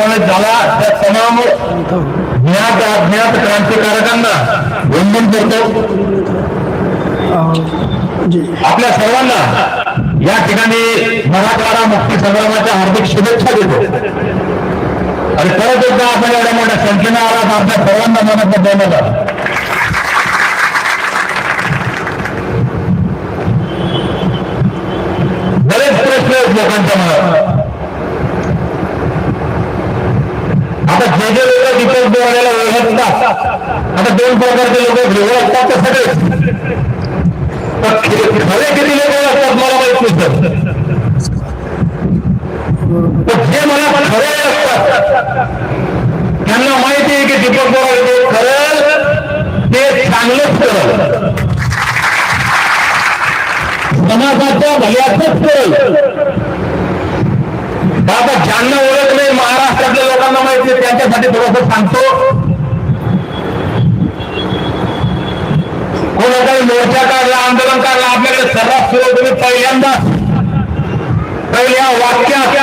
समावेश झाला. त्या तमाम ज्ञात अज्ञात क्रांतिकारकांना वंदन करतो. आपल्या सर्वांना या ठिकाणी मराठवाडा मुक्ती संग्रामाच्या हार्दिक शुभेच्छा देतो. आणि परत एकदा आपण एवढ्या मोठ्या संख्येनं आलात आपल्या सर्वांना मनात धन्यवाद बरेच प्रश्न आहेत लोकांच्या मनात आता जे जे लोक दीपक बोलायला आता दोन प्रकारचे लोक ओळखतात तर सगळेच पण खरे किती लोक असतात मला माहीत नाही जे मला खरे असतात त्यांना माहिती आहे की दीपक बोराडे जे खरं ते चांगलंच करल. समाजाच्या भल्याचंच करल. बाबा ज्यांना ओळख नाही महाराष्ट्रातल्या लोकांना माहिती आहे त्यांच्यासाठी थोडस सांगतो. कोणा काही मोर्चा काढला आंदोलन काढला आपल्याकडे सर्रास सुरू तुम्ही पहिल्यांदा पहिल्या वाक्यात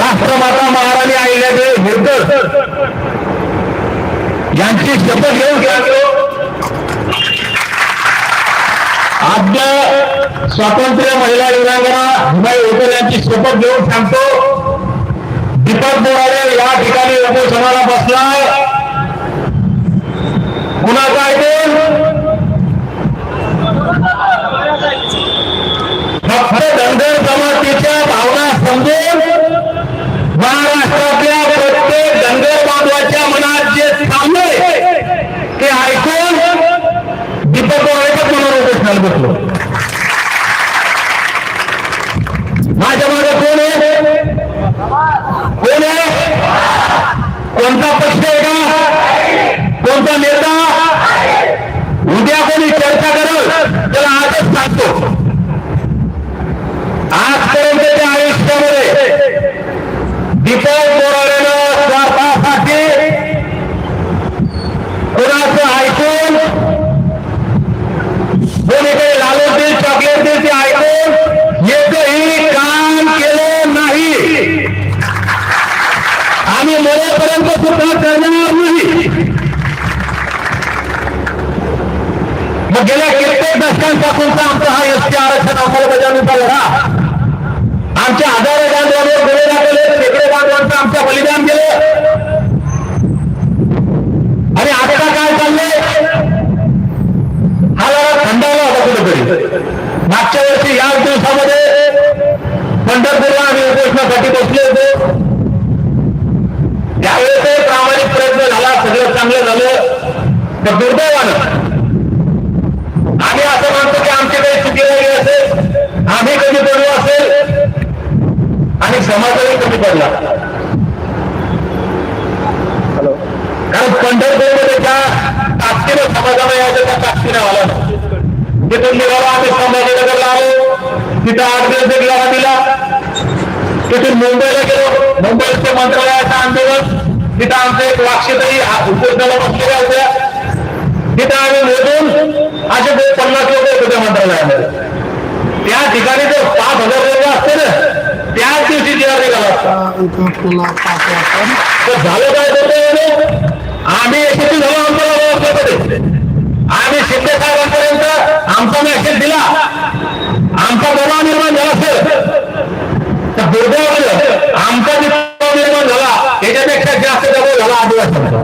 राष्ट्रमाता महाराणी अहिल्यादेवी होळकर यांची शपथ घेऊन गेलो आद्य स्वातंत्र्य महिला वीरांगना हिमाई होळकर यांची शपथ घेऊन सांगतो. दीपक बोराडे या ठिकाणी उपोषणाला बसला. कुणाचा ऐकून फक्त धनगर जमातीच्या भावना महाराष्ट्रातल्या प्रत्येक धनगर बांधवाच्या मनात जे थांबले ते ऐकून दीपक बोराडेच मनावर उपोषणाला बसलो माझ्या मागे कोण आहे कोण आहे कोणता पक्ष आहे का कोणता नेता उद्या कोणी चर्चा करेल त्याला आजच सांगतो आजपर्यंतच्या आयुष्यामध्ये दीपक बोराडेनं स्वार्थासाठी कोणाचं ऐकून कोणी काही लालच देईल चॉकलेट देईल ते ऐकून एकही काम केलं नाही आम्ही मरेपर्यंत सुद्धा करणार नाही मग गेल्या कित्येक दशकांपासूनचा आमचा हा एसटी आरक्षण अंमलबजावणीचा लढा आमच्या हजारो बांधवांवर गोळे लागले शेकडो बांधवांचं आमच्या बलिदान गेलं. आणि आता काय चाललंय? हा लढा थंडावला होता कुठेतरी. मागच्या वर्षी याच दिवसामध्ये पंढरपूरला आम्ही उपोषणासाठी बसले होते त्यावेळेस प्रामाणिक प्रयत्न झाला सगळं चांगलं झालं तर दुर्दैवानं आम्ही असं म्हणतो की आमची काही चुकी झाली असेल आम्ही कमी पडलो असेल आणि समाजही कमी पडला कारण पंढरपूरमध्ये त्या ताकदीनं समाजाला यायचं त्या ताकदीने आला. तिथून निघालो आम्ही संभाजीनगरला आलो. तिथं आठ दिवस एक लढा दिला. तिथून मुंबईला गेलो. मुंबईचे मंत्रालयाचं आंदोलन. तिथं आमचं एक वाक्षतरी उपोषणाला बसलेल्या होत्या तिथं आम्ही मोजून असे दोन पन्नास लोक येत होते मंत्रालयामध्ये. त्या ठिकाणी जर पाच हजार लोक असते ना त्याच दिवशी जिल्हा निघाला असता इथं आपल्याला पाहतो आपण तर झालं काय होतं आम्ही यशस्वी झालो आमच्या व्यवस्थेमध्ये आम्ही शिंदे साहेबांपर्यंत आमचा मेसेज दिला. आमचा दबाव निर्माण झाला असेल तर दुर्दैव आमचा जे दबाव निर्माण झाला त्याच्यापेक्षा जास्त दबाव झाला आदिवासींचा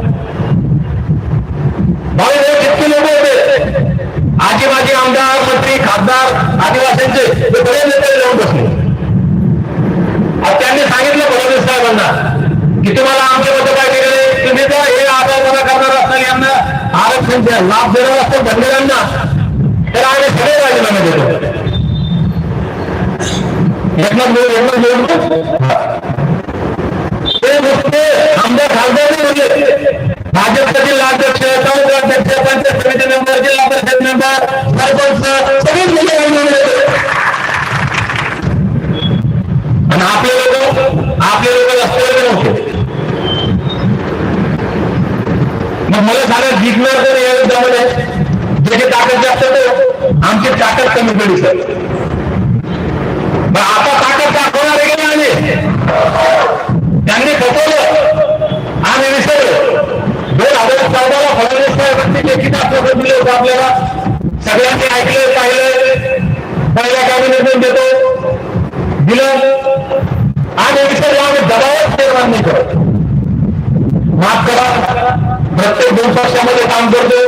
भाऊ हे किती लोक होते आजी माझी आमदार मंत्री खासदार आदिवासींचे ते बरेच नेते जाऊन बसले आज त्यांनी सांगितलं फडणवीस साहेबांना की तुम्हाला आमच्या मध्ये काय केले तुम्ही जर हे आधार करणार असाल यांना आरक्षण द्या लाभ देणार असेल धनगरांना तर आम्ही सगळे राजीनामे देतो एकनाथ मोदी एकनाथ मोदी ते नुसते आमदार खासदार नाही म्हणले भाजपचे जिल्हाध्यक्ष तालुकाध्यक्ष पंचायत समिती मेंबर जिल्हा परिषद मेंबर सरपंच सगळेच गेले राजीनामे देतो आणि आपले लोक आपले लोक रस्त्यावर नव्हते मग मला सांगा जिंकणार तर यामध्ये त्याची ताकद जास्त तो आमची ताकद कमी पडली सर. आता ताकद दाखवणार आहे की नाही त्यांनी खपवलं आणि विसरलं. दोन हजार चौदाला फडणवीस साहेबांनी देखील आपलं दिले होते आपल्याला सगळ्यांनी ऐकलं पाहिलं. पहिल्या कॅबिनेटमधून देतो. दिलं. आणि विसरलं. आम्ही दबावच निर्माण नाही. करत प्रत्येक दोन पक्षामध्ये काम करतो.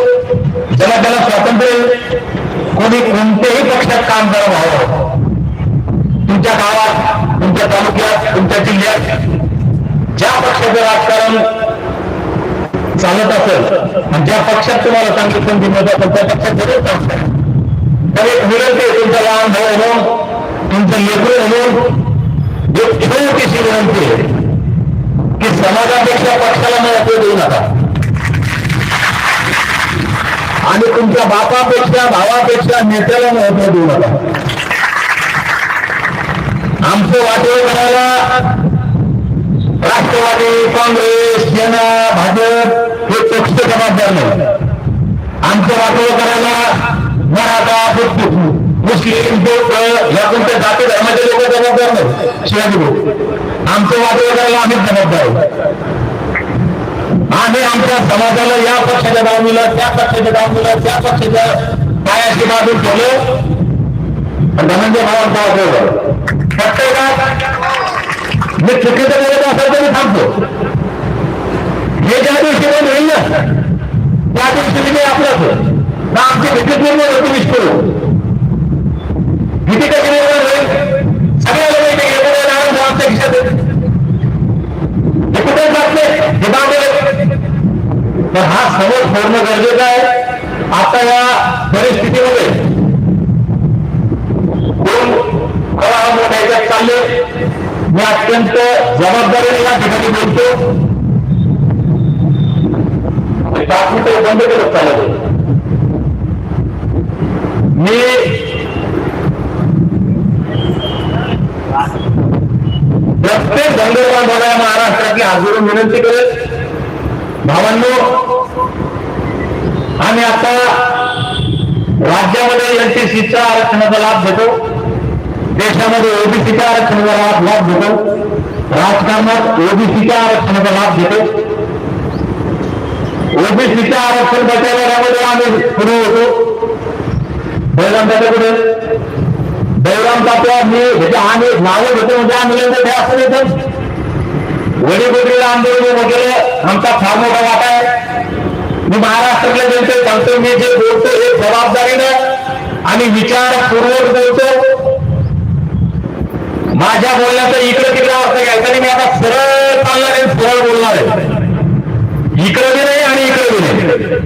ज्याला त्याला स्वातंत्र्य कोणी कोणत्याही पक्षात काम करा व्हावं तुमच्या गावात तुमच्या तालुक्यात तुमच्या जिल्ह्यात ज्या पक्षाचं राजकारण चालत असेल आणि ज्या पक्षात तुम्हाला चांगली संधी मिळत असेल त्या पक्षात जरूर काम करा. तर एक विनंती आहे तुमचा लहान भाऊ म्हणून तुमचं लेकरू म्हणून एक छोटीशी विनंती आहे की समाजापेक्षा पक्षाला महत्त्व देऊ नका. आणि तुमच्या बापापेक्षा भावापेक्षा नेत्याला महत्त्व देऊ नका. आमचं वाटोळ करायला राष्ट्रवादी काँग्रेस सेना भाजप हे पक्ष जबाबदार नाही. आमचं वाटोळ करायला मराठा बुद्ध मुस्लिम बौद्ध या कोणत्या जाती धर्माचे लोक जबाबदार नाही. शिवाजी भाऊ आमचं वाटोळ करायला आम्हीच जबाबदार आहोत. आम्ही आमच्या समाजाला या पक्षाच्या दावणीला त्या पक्षाच्या दावणीला त्या पक्षाच्या पायाची बाजू ठेवलं. धनंजय भावांचा ठेवलं प्रत्येकात मी चुकीचं बोलत असेल तर मी थांबतो. हे ज्या दिवशी बंद होईल ना त्या दिवशी मी आपलंच ना आमची भीती निर्माण होती विष्णू भीती कशी निर्माण होईल सगळ्याला माहिती आहे, एवढं नाव आमच्या खिशात आहे. हे कुठे जात नाही हे बांधले तर हा समज सोडणं गरजेचं आहे. आता या परिस्थितीमध्ये दोन मोठ्या चालले? मी अत्यंत जबाबदारीने या ठिकाणी बोलतो. आणि बंद करत चालत मी प्रत्येक दंगल महाराष्ट्रातली हजारो विनंती करेल भावांनो आम्ही आता राज्यामध्ये एनटीसीच्या आरक्षणाचा लाभ घेतो. देशामध्ये ओबीसीच्या आरक्षणाचा लाभ लाभ घेतो. राजकारणात ओबीसीच्या आरक्षणाचा लाभ घेतो. ओबीसीच्या आरक्षण बचावण्यामध्ये आम्ही सुरू होतो बळराम त्याच्याकडे बळराम तात्या मी ह्याचे आम्ही नावं घेतो म्हणजे आम्ही ते असं वडीगुडीला आंदोलन वगैरे आमचा फार मोठा वाटा आहे. मी महाराष्ट्रातल्या जनते सांगतो मी जे बोलतो हे जबाबदारीनं आणि विचारपूर्वक बोलतो. माझ्या बोलण्याचा इकडे तिकडे अर्थ घ्यायचा नाही मी आता सरळ चालणार आहे सरळ बोलणार आहे. इकडे बी नाही आणि इकडे बी नाही.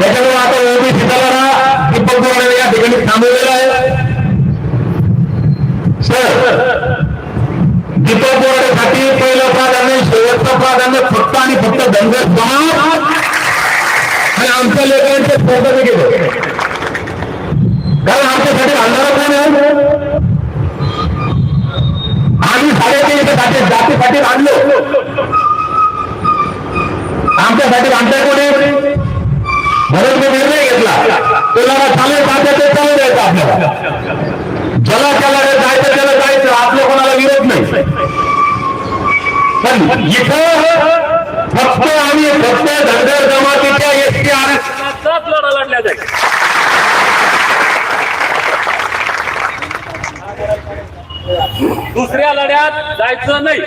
त्याच्यामुळे आता ओबीसी दलाला दीपक बोराडे या ठिकाणी थांबवलेला आहे सर दीपक बोराडेसाठी पहिलं प्राधान्य शेवटचं फक्त आणि फक्त धनगर समाज आणि आमच्या लेकरांचे फोटो मी कारण आमच्यासाठी भांडारा कोण आहे? आम्ही साडेतीनशे जातीसाठी आणलो. आमच्यासाठी भांडताय कोणी? म्हणून मी निर्णय घेतला. तुला चालेल पाहिजे ते चालू द्यायचं आपल्याला. ज्याला त्याला जायचं त्याला जायचं. आपल्या कोणाला विरोध नाही. पण इथं फक्त आणि फक्त धनगर जमातीच्या एसटी आरक्षण सात लढा लढल्या जाईल. दुसऱ्या लढ्यात जायचं नाही.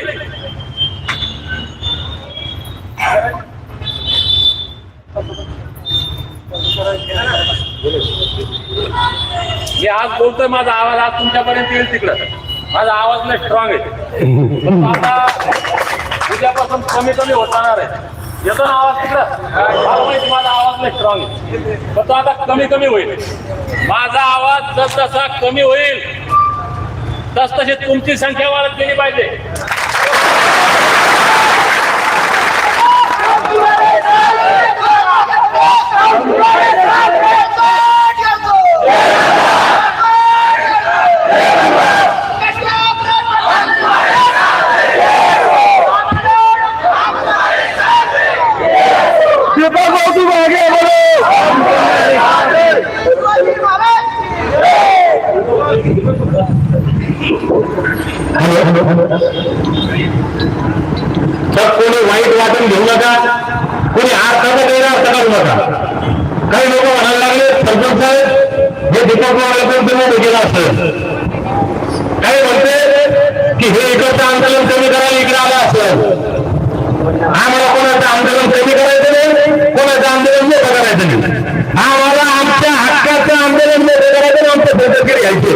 मी आज बोलतोय माझा आवाज आज तुमच्यापर्यंत येईल तिकडं. माझा आवाज नाही स्ट्रॉंग आहे. पण आता उद्यापासून कमी कमी होत जाणार आहे येतो ना आवाज तिकडं? माझा आवाज नाही स्ट्रॉंग आहे. पण तो आता कमी कमी होईल. माझा आवाज जसजसा कमी होईल तस तशी तुमची संख्या वाढत गेली पाहिजे. तर कोणी वाईट वाटून घेऊ नका कोणी अर्थाचा गैरअर्थ करू नका. काही लोक म्हणायला लागले सरपंच साहेब हे दीपक पवारला पण तुम्ही केलं असेल. काही म्हणते की हे इकडचं आंदोलन कमी करायला इकडे आलं असेल. आम्हाला कोणाचं आंदोलन कमी करायचं नाही कोणाचं आंदोलन मोठं करायचं नाही. आम्हाला आमच्या हक्काचं आंदोलन मोठं करायचं आमचं घ्यायचे